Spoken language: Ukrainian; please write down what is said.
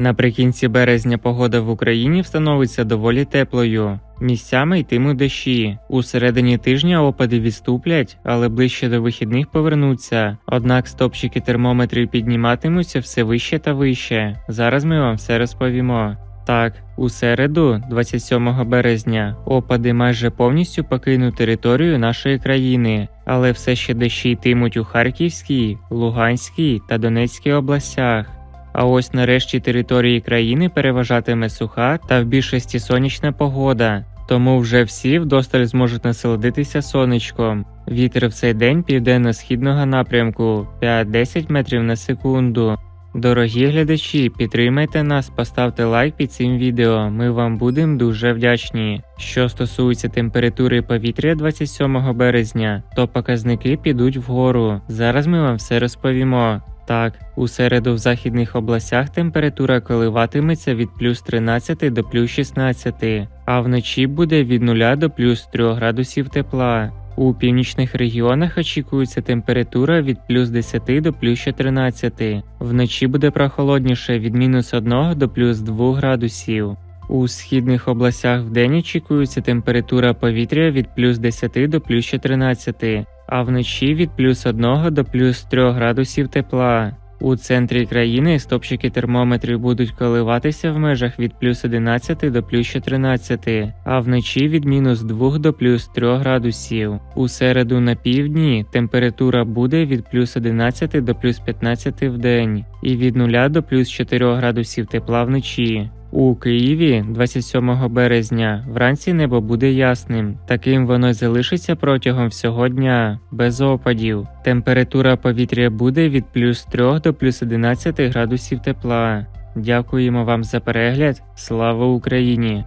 Наприкінці березня погода в Україні встановиться доволі теплою. Місцями йтимуть дощі. У середині тижня опади відступлять, але ближче до вихідних повернуться. Однак стопчики термометрів підніматимуться все вище та вище. Зараз ми вам все розповімо. Так, у середу, 27 березня, опади майже повністю покинуть територію нашої країни, але все ще дощі йтимуть у Харківській, Луганській та Донецькій областях. А ось нарешті території країни переважатиме суха та в більшості сонячна погода, тому вже всі вдосталь зможуть насолодитися сонечком. Вітер в цей день південно-східного напрямку 5-10 метрів на секунду. Дорогі глядачі, підтримайте нас, поставте лайк під цим відео. Ми вам будемо дуже вдячні. Що стосується температури повітря 27 березня, то показники підуть вгору. Зараз ми вам все розповімо. Так, у середу в західних областях температура коливатиметься від плюс 13 до плюс 16, а вночі буде від 0 до плюс 3 градусів тепла. У північних регіонах очікується температура від плюс 10 до плюс 14. Вночі буде прохолодніше від мінус 1 до плюс 2 градусів. У східних областях вдень очікується температура повітря від плюс 10 до плюс 14, а вночі від плюс 1 до плюс 3 градусів тепла. У центрі країни стопчики термометрів будуть коливатися в межах від плюс 11 до плюс 14, а вночі від мінус 2 до плюс 3 градусів. У середу на півдні температура буде від плюс 11 до плюс 15 в день і від 0 до плюс 4 градусів тепла вночі. У Києві 27 березня вранці небо буде ясним. Таким воно залишиться протягом всього дня, без опадів. Температура повітря буде від плюс 3 до плюс 11 градусів тепла. Дякуємо вам за перегляд. Слава Україні!